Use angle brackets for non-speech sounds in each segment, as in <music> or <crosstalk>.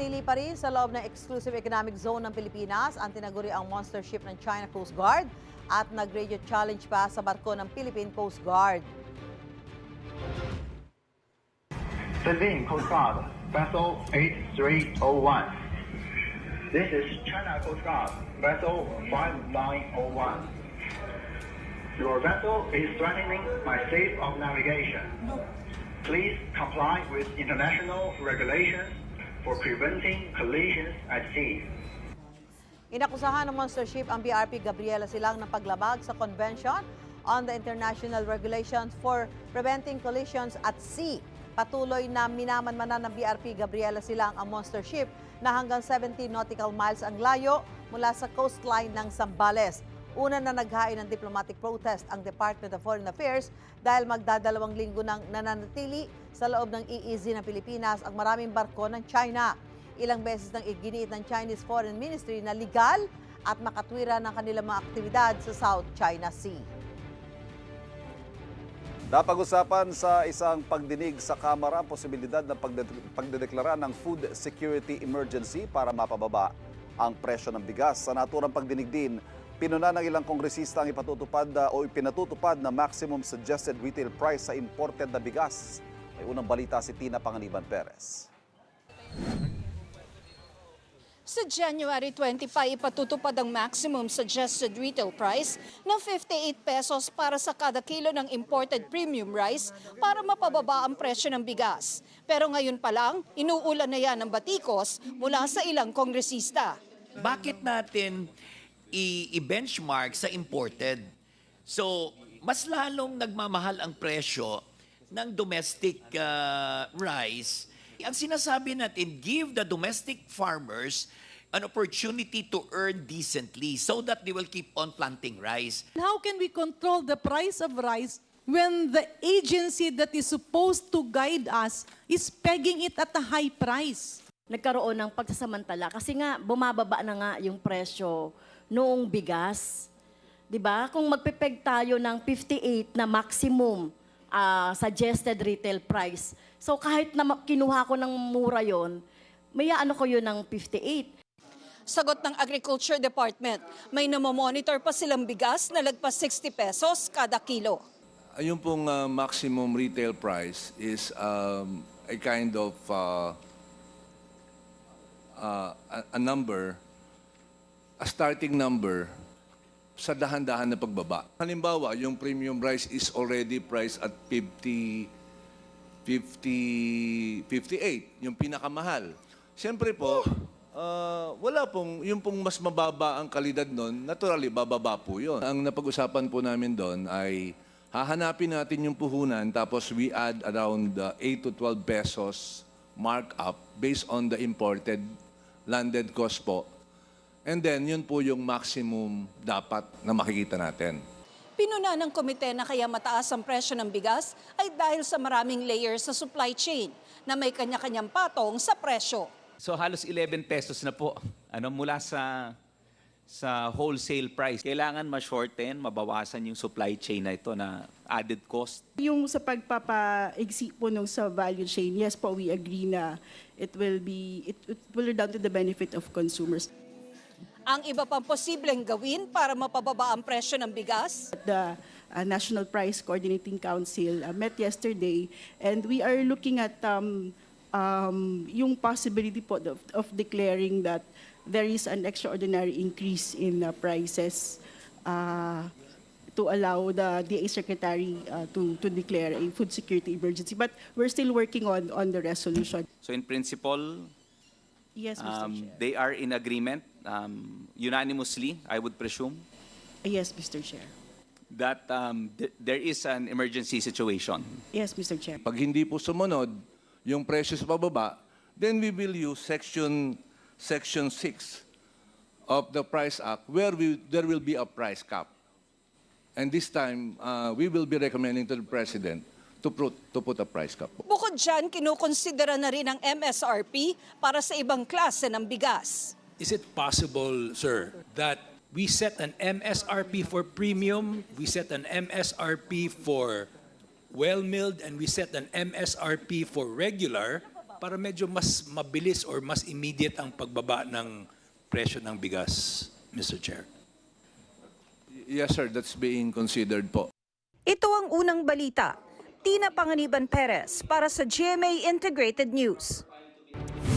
Nananatili pa rin sa loob ng exclusive economic zone ng Pilipinas ang tinaguri ang monster ship ng China Coast Guard at nag-radio challenge pa sa barko ng Philippine Coast Guard. Philippine Coast Guard, Vessel 8301. This is China Coast Guard, Vessel 5901. Your vessel is threatening my state of navigation. Please comply with international regulations for preventing collisions at sea. Inakusahan ng monster ship ang BRP Gabriela Silang ng paglabag sa Convention on the International Regulations for Preventing Collisions at Sea. Patuloy na minamanmanan ng BRP Gabriela Silang ang monster ship na hanggang 70 nautical miles ang layo mula sa coastline ng Zambales. Una na naghain ng diplomatic protest ang Department of Foreign Affairs dahil magdadalawang linggo nang nananatili sa loob ng EEZ ng Pilipinas ang maraming barko ng China. Ilang beses nang iginiit ng Chinese Foreign Ministry na legal at makatwira ng kanilang mga aktibidad sa South China Sea. Napag-usapan sa isang pagdinig sa Kamara ang posibilidad ng pagde- pagdedeklara ng food security emergency para mapababa ang presyo ng bigas. Sa naturang pagdinig din, pinuna ng ilang kongresista ang ipatutupad uh, o ipinatutupad na maximum suggested retail price sa imported na bigas. May unang balita si Tina Panganiban Perez. Sa January 25, ipatutupad ang maximum suggested retail price na 58 pesos para sa kada kilo ng imported premium rice para mapababa ang presyo ng bigas. Pero ngayon pa lang, inuulan na yan ng batikos mula sa ilang kongresista. bakit natin i-benchmark sa imported? So, mas lalong nagmamahal ang presyo ng domestic uh, rice. Ang sinasabi natin, give the domestic farmers an opportunity to earn decently so that they will keep on planting rice. How can we control the price of rice when the agency that is supposed to guide us is pegging it at a high price? nagkaroon ng pagsasamantala kasi nga bumababa na nga yung presyo noong bigas. 'Di ba? Kung magpepeg tayo ng 58 na maximum ah, suggested retail price. So kahit na kinuha ko ng mura 'yon, may ano ko 'yun ng 58. Sagot ng Agriculture Department, may namomonitor pa silang bigas na lagpas 60 pesos kada kilo. Yung pong uh, maximum retail price is um, a kind of uh, uh, a, a number, a starting number sa dahan-dahan na pagbaba. Halimbawa, yung premium rice is already priced at 50, 50, 58, yung pinakamahal. Siyempre po, uh, wala pong, yung pong mas mababa ang kalidad nun, naturally, bababa po yun. Ang napag-usapan po namin doon ay hahanapin natin yung puhunan tapos we add around uh, 8 to 12 pesos markup based on the imported landed cost po. And then, yun po yung maximum dapat na makikita natin. Pinuna ng komite na kaya mataas ang presyo ng bigas ay dahil sa maraming layers sa supply chain na may kanya-kanyang patong sa presyo. So halos 11 pesos na po ano mula sa sa wholesale price. Kailangan ma-shorten, mabawasan yung supply chain na ito na added cost. Yung sa pagpapa-exit po nung sa value chain, yes po, we agree na it will be, it, it will down to the benefit of consumers. Ang iba pang posibleng gawin para mapababa ang presyo ng bigas, The uh, National Price Coordinating Council uh, met yesterday and we are looking at um, um, yung possibility po of, of declaring that there is an extraordinary increase in uh, prices uh, to allow the DA Secretary uh, to, to declare a food security emergency. But we're still working on, on the resolution. So in principle, Yes, Mr. um, Chair. they are in agreement um, unanimously, I would presume, Yes, Mr. Chair. that um, th- there is an emergency situation. Yes, Mr. Chair. Pag hindi po sumunod yung presyo sa pababa, then we will use section section 6 of the Price Act where we, there will be a price cap. And this time, uh, we will be recommending to the President to put, to put a price cap. po. bukod dyan, kinukonsidera na rin ang MSRP para sa ibang klase ng bigas. Is it possible, sir, that we set an MSRP for premium, we set an MSRP for well-milled, and we set an MSRP for regular, para medyo mas mabilis or mas immediate ang pagbaba ng presyo ng bigas, Mr. Chair? Yes, sir. That's being considered po. Ito ang unang balita. Tina Panganiban Perez para sa GMA Integrated News.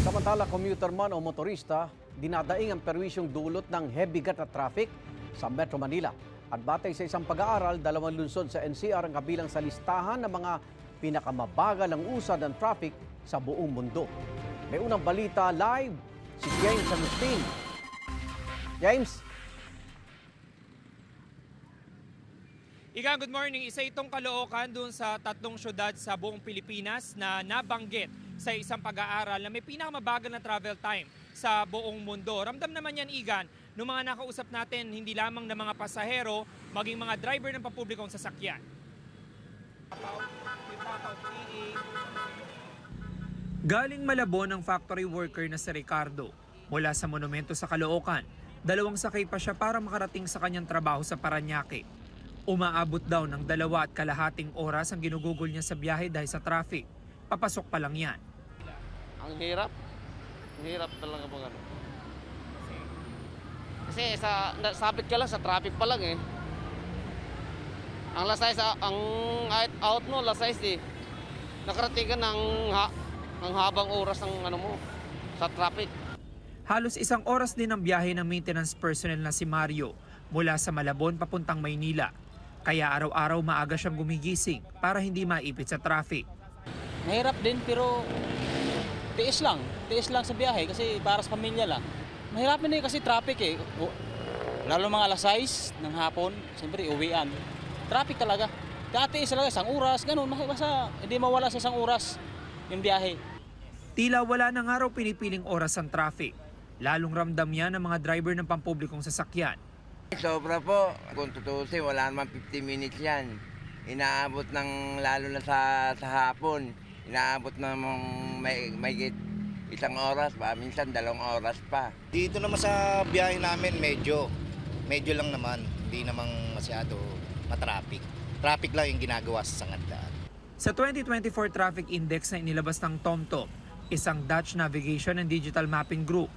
Samantala, commuter man o motorista, dinadaing ang perwisyong dulot ng heavy-gat at traffic sa Metro Manila. At batay sa isang pag-aaral, dalawang lunsod sa NCR ang kabilang sa listahan ng mga pinakamabagal ang usad ng traffic sa buong mundo. May unang balita live si James Agustin. James? Iga, good morning. Isa itong kalookan dun sa tatlong syudad sa buong Pilipinas na nabanggit sa isang pag-aaral na may pinakamabagal na travel time sa buong mundo. Ramdam naman yan, Igan, ng mga nakausap natin, hindi lamang ng mga pasahero, maging mga driver ng pampublikong sasakyan. Galing Malabon ang factory worker na si Ricardo. Mula sa monumento sa Caloocan, dalawang sakay pa siya para makarating sa kanyang trabaho sa Paranaque. Umaabot daw ng dalawa at kalahating oras ang ginugugol niya sa biyahe dahil sa traffic. Papasok pa lang yan. Ang hirap. Hirap talaga pag ano. Kasi sa sabit ka lang sa traffic pa lang eh. Ang lasay sa ang out- out mo lasay eh. Nakarating ka ng ha, ang habang oras ng ano mo sa traffic. Halos isang oras din ang biyahe ng maintenance personnel na si Mario mula sa Malabon papuntang Maynila. Kaya araw-araw maaga siyang gumigising para hindi maipit sa traffic. Mahirap din pero tiis lang. Tiis lang sa biyahe kasi para sa pamilya lang. Mahirap din eh kasi traffic eh. Lalo mga alas 6 ng hapon, siyempre uwian. Traffic talaga. Dati talaga isang oras, ganun. Basta hindi mawala sa isang oras yung biyahe. Tila wala nang araw pinipiling oras ang traffic. Lalong ramdam yan ng mga driver ng pampublikong sasakyan. Sobra po. Kung tutusin, wala naman 50 minutes yan. Inaabot ng, lalo na sa, sa hapon, inaabot ng may, may isang oras pa, minsan dalawang oras pa. Dito naman sa biyahe namin, medyo, medyo lang naman. Hindi namang masyado matraffic. Traffic lang yung ginagawa sa sangandaan. Sa 2024 Traffic Index na inilabas ng TomTom, isang Dutch Navigation and Digital Mapping Group,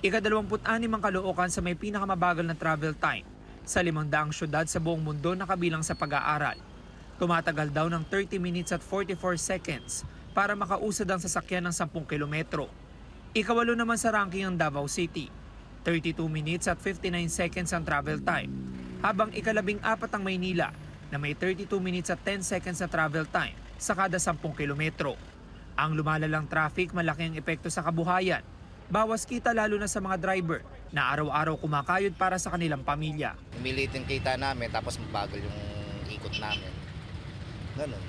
ikadalawamput-anim ang kalookan sa may pinakamabagal na travel time sa limang daang syudad sa buong mundo na kabilang sa pag-aaral. Tumatagal daw ng 30 minutes at 44 seconds para makausad ang sasakyan ng 10 kilometro. Ikawalo naman sa ranking ang Davao City. 32 minutes at 59 seconds ang travel time. Habang ikalabing apat ang Maynila na may 32 minutes at 10 seconds na travel time sa kada 10 kilometro. Ang lumalalang traffic malaki ang epekto sa kabuhayan. Bawas kita lalo na sa mga driver na araw-araw kumakayod para sa kanilang pamilya. Umilit yung kita namin, tapos mabagal yung ikot namin. Ganun.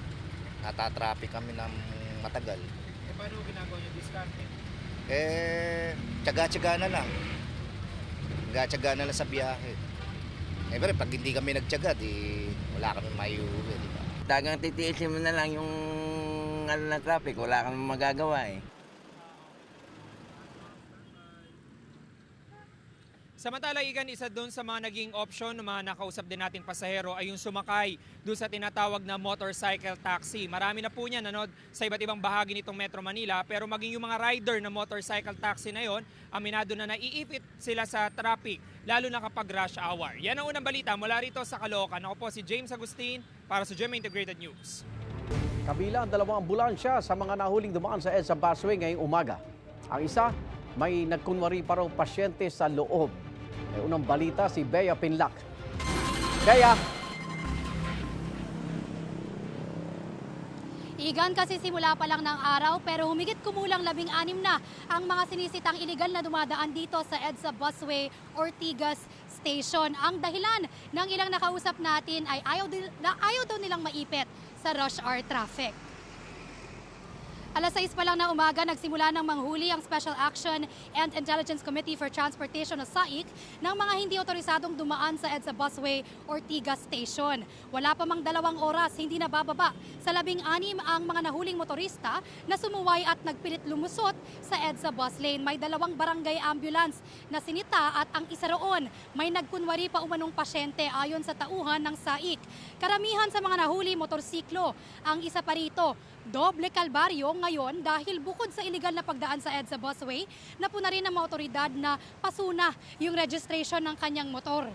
Natatraffic kami ng matagal. Eh, paano ginagawa yung discount? Eh, tsaga-tsaga na lang. Tsaga-tsaga na lang sa biyahe. Eh, pero pag hindi kami nagtsaga, di wala kami maiuwi, di ba? Dagang titiisin mo na lang yung ano na traffic, wala kang magagawa eh. Samantala, Igan, isa doon sa mga naging option ng mga nakausap din nating pasahero ay yung sumakay doon sa tinatawag na motorcycle taxi. Marami na po niyan nanood sa iba't ibang bahagi nitong Metro Manila pero maging yung mga rider na motorcycle taxi na yon, aminado na naiipit sila sa traffic, lalo na kapag rush hour. Yan ang unang balita mula rito sa Caloocan. Ako po si James Agustin para sa GMA Integrated News. Kabila ang dalawang ambulansya sa mga nahuling dumaan sa EDSA busway ngayong umaga. Ang isa, may nagkunwari pa pasyente sa loob. May unang balita si Bea Pinlac. Bea! Igan kasi simula pa lang ng araw pero humigit kumulang labing anim na ang mga sinisitang iligal na dumadaan dito sa EDSA Busway Ortigas Station. Ang dahilan ng ilang nakausap natin ay ayaw, ayaw daw nilang maipit sa rush hour traffic. Alas 6 pa lang na umaga, nagsimula ng manghuli ang Special Action and Intelligence Committee for Transportation o SAIC ng mga hindi otorisadong dumaan sa EDSA Busway Ortigas Station. Wala pa mang dalawang oras, hindi na bababa sa labing anim ang mga nahuling motorista na sumuway at nagpilit lumusot sa EDSA bus lane. May dalawang barangay ambulance na sinita at ang isa roon may nagkunwari pa umanong pasyente ayon sa tauhan ng SAIC. Karamihan sa mga nahuli motorsiklo. Ang isa pa rito, Doble kalbaryo ngayon dahil bukod sa illegal na pagdaan sa EDSA busway, napuna rin ng mga otoridad na pasuna yung registration ng kanyang motor.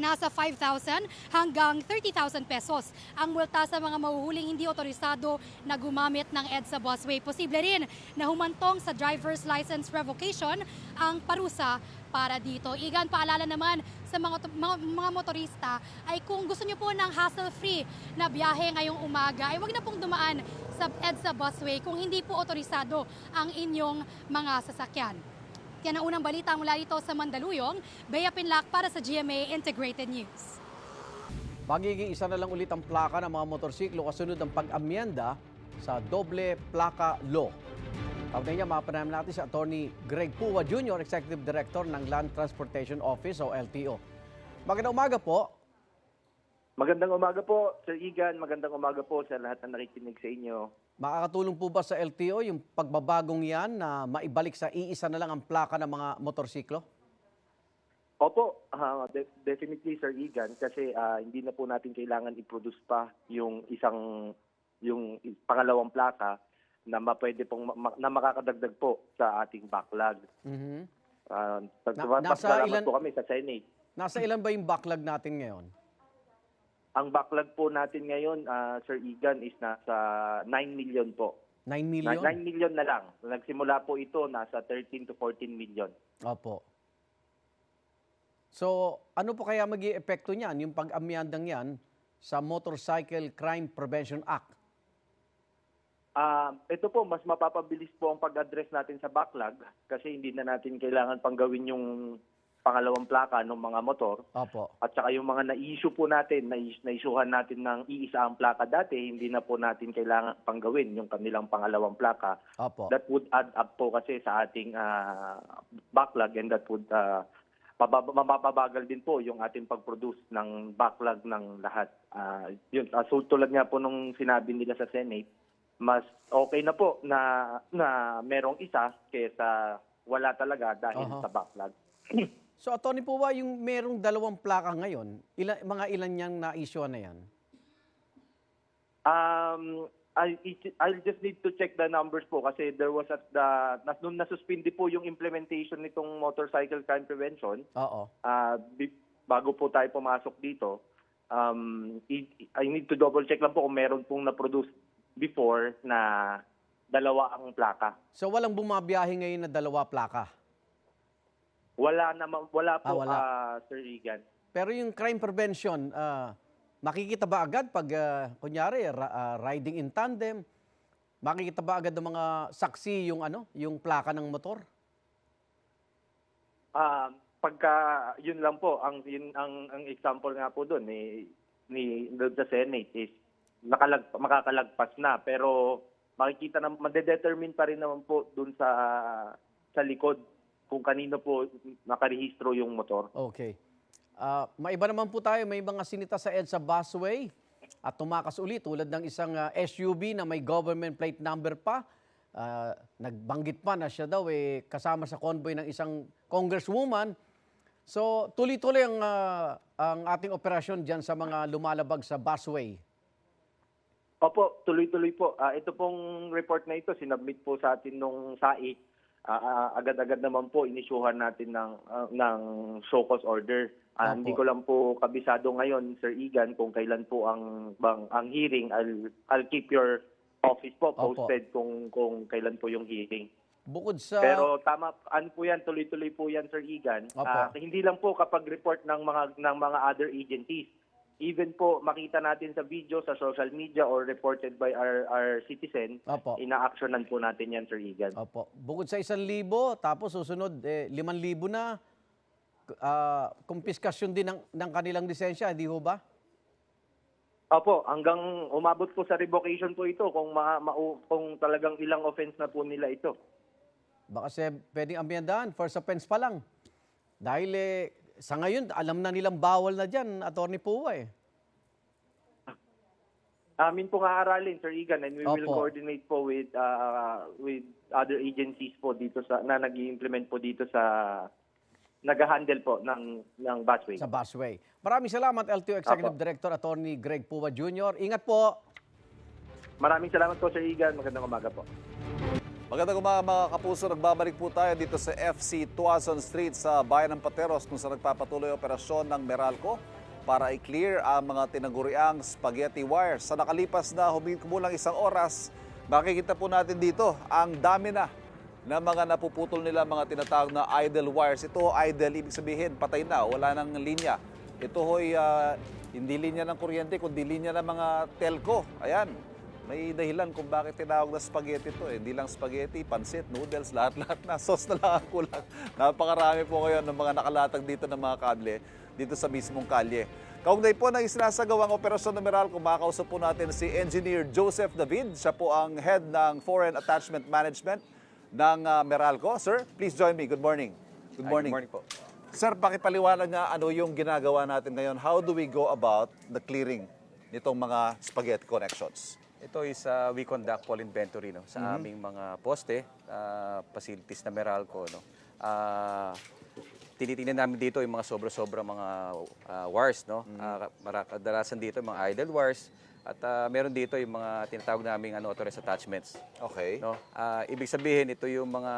Nasa 5,000 hanggang 30,000 pesos ang multa sa mga mahuhuling hindi otorisado na gumamit ng EDSA busway. Posible rin na humantong sa driver's license revocation ang parusa para dito. Igan, paalala naman sa mga, mga, mga motorista ay kung gusto nyo po ng hassle-free na biyahe ngayong umaga, ay wag na pong dumaan sa EDSA busway kung hindi po otorisado ang inyong mga sasakyan. Yan ang unang balita mula dito sa Mandaluyong. Bea Pinlac para sa GMA Integrated News. Magiging isa na lang ulit ang plaka ng mga motorsiklo kasunod ng pag-amyenda sa doble plaka law. Kaugnay niya, mapanayam natin si Attorney Greg Puwa Jr., Executive Director ng Land Transportation Office o LTO. Magandang umaga po. Magandang umaga po, Sir Igan. Magandang umaga po sa lahat na nakikinig sa inyo. Makakatulong po ba sa LTO yung pagbabagong yan na maibalik sa iisa na lang ang plaka ng mga motorsiklo? Opo, ah, de- definitely Sir Igan kasi ah, hindi na po natin kailangan i-produce pa yung isang yung pangalawang plaka na mapwede pong ma- na makakadagdag po sa ating backlog. Mhm. Uh, Na- nasa ilan- po kami sa Senate. Nasa ilan ba yung backlog natin ngayon? Ang backlog po natin ngayon, ah, Sir Igan, is nasa 9 million po. 9 Na- million? 9 million na lang. Nagsimula po ito nasa 13 to 14 million. Opo. So, ano po kaya magi epekto niyan, yung pag-amyandang yan sa Motorcycle Crime Prevention Act? Ah, ito po mas mapapabilis po ang pag-address natin sa backlog kasi hindi na natin kailangan pang gawin yung pangalawang plaka ng mga motor Opo. at saka yung mga na-issue po natin, na na-issuehan natin ng iisa ang plaka dati, hindi na po natin kailangan pang gawin yung kanilang pangalawang plaka. Opo. That would add up po kasi sa ating ah, backlog and that would mabab- mababagal din po yung ating pag-produce ng backlog ng lahat. Ah, yun, ah, so tulad nga po nung sinabi nila sa Senate, mas okay na po na na merong isa kaysa wala talaga dahil Aha. sa backlog. <clears throat> So, Atty. po ba yung merong dalawang plaka ngayon, ilan, mga ilan niyang na-issue na yan? Um, I, I'll just need to check the numbers po kasi there was at the, nas, nung nasuspindi po yung implementation nitong motorcycle crime prevention, Oo. ah, bi- bago po tayo pumasok dito, um, I, I need to double check lang po kung meron pong na-produce before na dalawa ang plaka. So, walang bumabiyahe ngayon na dalawa plaka. Wala na wala po Ah, wala. ah, Sir Regan. Pero yung crime prevention, ah, makikita ba agad pag, ah, kunyari, ah, riding in tandem, makikita ba agad ng mga saksi yung ano, yung plaka ng motor? Ah, pagka yun lang po ang yun ang ang example nga po doon ni ni sa Senate is nakalag makakalagpas na pero makikita na madedetermine pa rin naman po doon sa sa likod kung kanino po nakarehistro yung motor. Okay. Ah, maiba naman po tayo, may mga sinita sa EDSA busway at tumakas ulit tulad ng isang ah, SUV na may government plate number pa. Ah, nagbanggit pa na siya daw eh, kasama sa convoy ng isang congresswoman. So tuloy-tuloy ang, ah, ang ating operasyon dyan sa mga lumalabag sa busway. Opo, tuloy-tuloy po. Ah, ito pong report na ito, sinubmit po sa atin nung SAI. Ah, agad-agad naman po inisyuhan natin ng ah, ng show cause order. Opo. hindi ko lang po kabisado ngayon, Sir Igan, kung kailan po ang bang ang hearing. I'll I'll keep your office po Opo. posted kung kung kailan po yung hearing. Bukod sa... Pero tama ano po 'yan, tuloy-tuloy po 'yan, Sir Igan. Opo. Ah, hindi lang po kapag report ng mga ng mga other agencies. Even po makita natin sa video sa social media or reported by our our citizen, Opo. ina-actionan po natin 'yan, Sir Igan. Opo. Bukod sa isang libo, tapos susunod, eh, liman libo na, ah, kumpiskasyon din ng, ng kanilang lisensya, di ho ba? Opo, hanggang umabot po sa revocation po ito kung ma, mau- kung talagang ilang offense na po nila ito. Baka kasi pwedeng amyendahan, first offense pa lang. Dahil eh, sa ngayon, alam na nilang bawal na dyan, Attorney Puwa eh. Amin po nga aralin, Sir Igan, and we will Opo. coordinate po with uh, with other agencies po dito sa na nag-implement po dito sa nag-handle po ng ng busway. Sa busway. Maraming salamat, LTO Executive Opo. Director Attorney Greg Puwa Jr. Ingat po. Maraming salamat po, Sir Igan. Magandang umaga po. Magandang umaga mga kapuso. Nagbabalik po tayo dito sa FC Tuazon Street sa Bayan ng Pateros kung saan nagpapatuloy operasyon ng Meralco para i-clear ang mga tinaguriang spaghetti wires. Sa nakalipas na humigit kumulang isang oras, makikita po natin dito ang dami na na mga napuputol nila mga tinatawag na idle wires. Ito idle, ibig sabihin patay na, wala nang linya. Ito ho'y ah, hindi linya ng kuryente, kundi linya ng mga telco. Ayan, may dahilan kung bakit tinawag na spaghetti to. Eh. Hindi lang spaghetti, pansit, noodles, lahat-lahat na. Sauce na lang ang kulang. Napakarami po ngayon ng mga nakalatag dito ng mga kable dito sa mismong kalye. Kaugnay po ng isinasagawang operasyon ng Meralco, makakausap po natin si Engineer Joseph David. Siya po ang head ng Foreign Attachment Management ng ah, Meralco. Sir, please join me. Good morning. Good morning. Good morning po. Sir, pakipaliwanag nga ano yung ginagawa natin ngayon. How do we go about the clearing nitong mga spaghetti connections? Ito is uh, we conduct poll inventory no, sa Mhm. aming mga poste, uh, facilities na Meralco. No. Uh, tinitingnan namin dito yung mga sobra-sobra mga uh, wires. No. Uh, mara- kadalasan dito yung mga idle wires. At uh, meron dito yung mga tinatawag naming unauthorized attachments. Okay. No? Uh, ibig sabihin, ito yung mga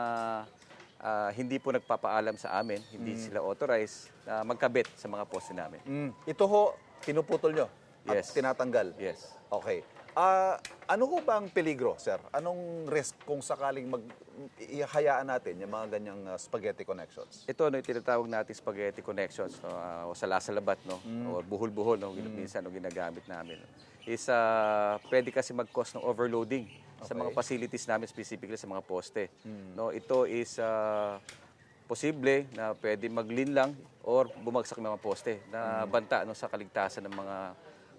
uh, hindi po nagpapaalam sa amin, hindi Mm. sila authorized na magkabit sa mga poste namin. Mm. Ito ho, pinuputol nyo at Yes. tinatanggal. Yes. Okay. Ah, ano ho ba ang peligro, sir? Anong risk kung sakaling mag ihayaan natin yung mga ganyang ah, spaghetti connections? Ito no, yung tinatawag natin spaghetti connections no, ah, o salasalabat no, Mm. o buhol-buhol no, minsan no, ginagamit namin. No. Is ah, pwede kasi mag-cause ng overloading sa mga facilities namin specifically sa mga poste. Mm. No, ito is ah, posible na pwede maglin lang or bumagsak ng mga poste na banta no, sa kaligtasan ng mga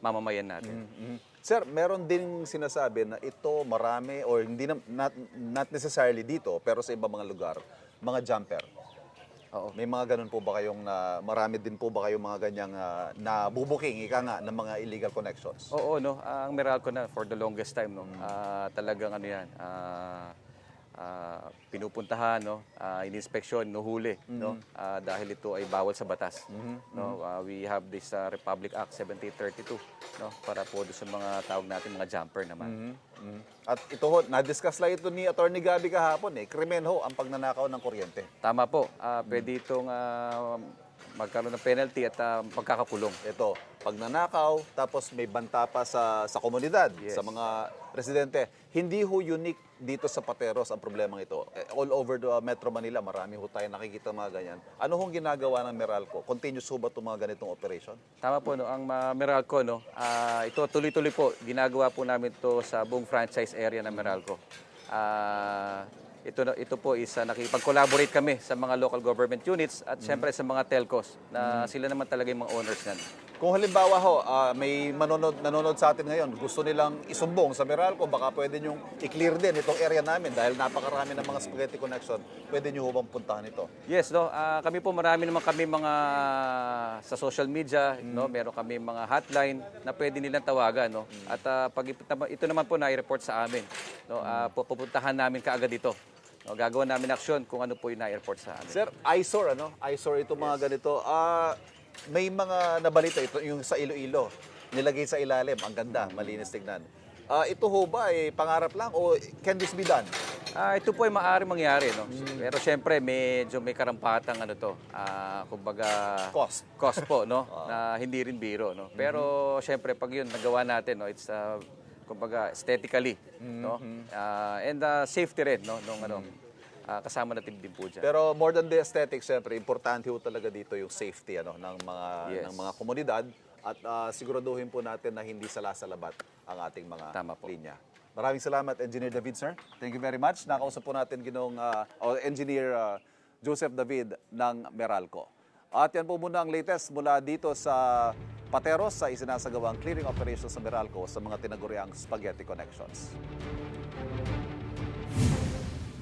mamamayan natin. Mhm. Sir, meron din sinasabi na ito marami or hindi na, not, not necessarily dito pero sa ibang mga lugar, mga jumper. Oo. May mga ganun po ba kayong na marami din po ba kayong mga ganyang ah, na bubuking ika nga ng mga illegal connections? Oo, no. Ang Meralco na for the longest time, no. ah, talagang ano yan, ah, ah, pinupuntahan, no. Uh, ininspeksyon, nuhuli, no. Ah, dahil ito ay bawal sa batas. No, Ah, we have this ah, Republic Act 1732, no, para po sa mga tawag natin mga jumper naman. Mhm, mhm. At ito ho, na-discuss lang ito ni Attorney Gabi kahapon eh. Krimen ho ang pagnanakaw ng kuryente. Tama po. Ah, pwede itong ah, magkaroon ng penalty at ah, pagkakakulong. Ito, pagnanakaw, tapos may banta pa sa, sa komunidad, Yes. sa mga residente. Hindi ho unique dito sa Pateros ang problemang ito. Eh, All over the Metro Manila, marami ho tayo nakikita mga ganyan. Ano hong ginagawa ng Meralco? Continuous ho ba itong mga ganitong operation? Tama po, no? ang uh, Meralco, no? ah, ito tuloy-tuloy po, ginagawa po namin ito sa buong franchise area ng Meralco. Ah, ito, na- ito po is uh, nakipag-collaborate kami sa mga local government units at syempre sa mga telcos na sila naman talaga yung mga owners nan. Kung halimbawa ho, ah, may manonood, nanonood sa atin ngayon, gusto nilang isumbong sa Meralco, baka pwede nyo i-clear din itong area namin dahil napakarami ng mga spaghetti connection. Pwede nyo bang puntahan ito? Yes, no. ah, kami po marami naman kami mga sa social media, no. Meron kami mga hotline na pwede nilang tawagan, no. At ah, pag ito naman- po na-report sa amin, no. ah, pupuntahan namin kaagad ito. No, gagawa namin aksyon kung ano po yung na-report sa amin. Sir, eyesore, ano? Eyesore ito mga ganito. Ah, may mga nabalita ito, yung sa Iloilo. Nilagay sa ilalim. Ang ganda, malinis tignan. Ah, ito ho ba, eh, pangarap lang o can this be done? Ah, ito po ay maaari mangyari, no. Pero syempre medyo may karampatang ano to. Ah, kumbaga Cost. cost po, no, <laughs> na hindi rin biro, no. Pero syempre pag 'yun nagawa natin, no, it's uh, kumbaga aesthetically, no. Ah, and uh, safety rin, no, nung ano. ah, kasama natin din po dyan. Pero more than the aesthetics, syempre, importante ho talaga dito yung safety ano, ng mga Yes. ng mga komunidad at ah, siguraduhin po natin na hindi salasalabat ang ating mga Tama po. linya. Maraming salamat, Engineer David, sir. Thank you very much. Nakausap po natin ginong ah, o Engineer ah, Joseph David ng Meralco. At yan po muna ang latest mula dito sa Pateros sa isinasagawang clearing operations sa Meralco sa mga tinaguriang spaghetti connections.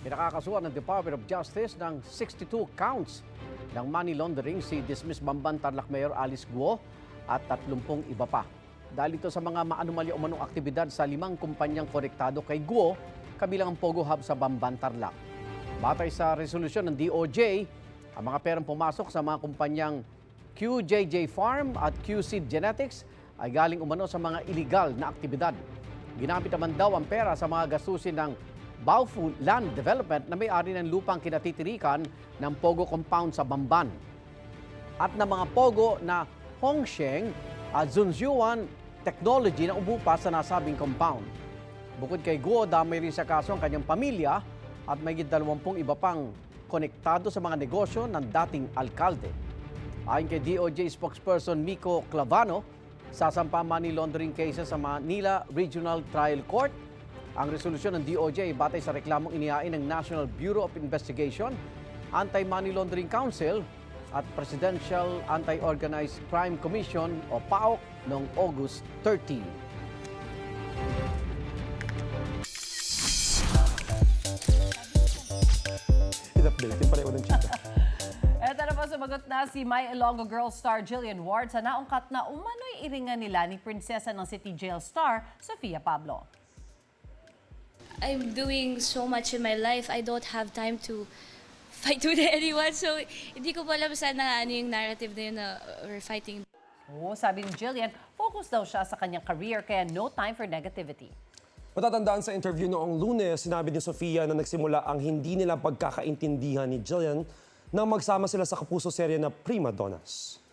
Pinakakasuhan ng Department of Justice ng 62 counts ng money laundering si dismissed Bamban Tarlac Mayor Alice Guo at 30 iba pa. Dahil ito sa mga maanumalya umanong aktibidad sa limang kumpanyang konektado kay Guo, kabilang ang Pogo Hub sa Bamban Tarlac. Batay sa resolusyon ng DOJ, ang mga perang pumasok sa mga kumpanyang QJJ Farm at QC Genetics ay galing umano sa mga illegal na aktibidad. Ginamit naman daw ang pera sa mga gastusin ng Baofu Land Development na may-ari ng lupang kinatitirikan ng Pogo Compound sa Bamban at ng mga Pogo na Hongsheng at Zunzuan Technology na umupa sa nasabing compound. Bukod kay Guo, damay rin sa kaso ang kanyang pamilya at may 20 iba pang konektado sa mga negosyo ng dating alkalde. Ayon kay DOJ spokesperson Miko Clavano, sasampa money laundering cases sa Manila Regional Trial Court. Ang resolusyon ng DOJ ay batay sa reklamong inihain ng National Bureau of Investigation, Anti-Money Laundering Council at Presidential Anti-Organized Crime Commission o PAOK noong August 30. Sumagot na si My Ilonggo Girl star Jillian Ward sa naungkat na umano'y iringan nila ni prinsesa ng City Jail star Sofia Pablo. I'm doing so much in my life. I don't have time to fight with <laughs> anyone. So, hindi ko pa alam sana ano yung narrative na yun na we're fighting. Oo, sabi ni Jillian, focus daw siya sa kanyang career kaya no time for negativity. Matatandaan sa interview noong lunes, sinabi ni Sofia na nagsimula ang hindi nila pagkakaintindihan ni Jillian nang magsama sila sa kapuso serye na Prima Donnas.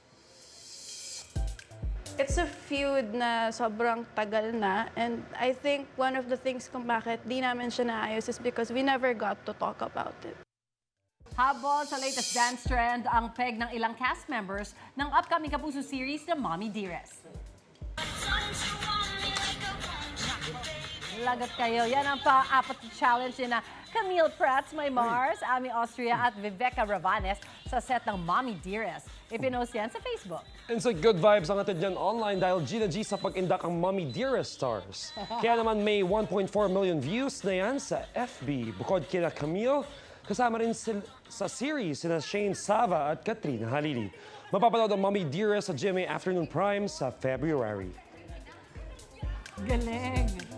It's a feud na sobrang tagal na and I think one of the things kung bakit di namin siya naayos is because we never got to talk about it. Habol sa latest dance trend ang peg ng ilang cast members ng upcoming Kapuso series na Mommy Dearest. Lagot kayo. Yan ang pa-apat na challenge na Camille Prats, May Mars, Ami Austria at Viveca Ravanes sa set ng Mommy Dearest. Ipinost yan sa Facebook. And so good vibes ang natin dyan online dahil Gina G sa pag-indak ang Mommy Dearest Stars. <laughs> Kaya naman may 1.4 million views na yan sa FB. Bukod kina Camille, kasama rin sil- sa series sina Shane Sava at Katrina Halili. Mapapanood ang Mommy Dearest sa GMA Afternoon Prime sa February. Galing!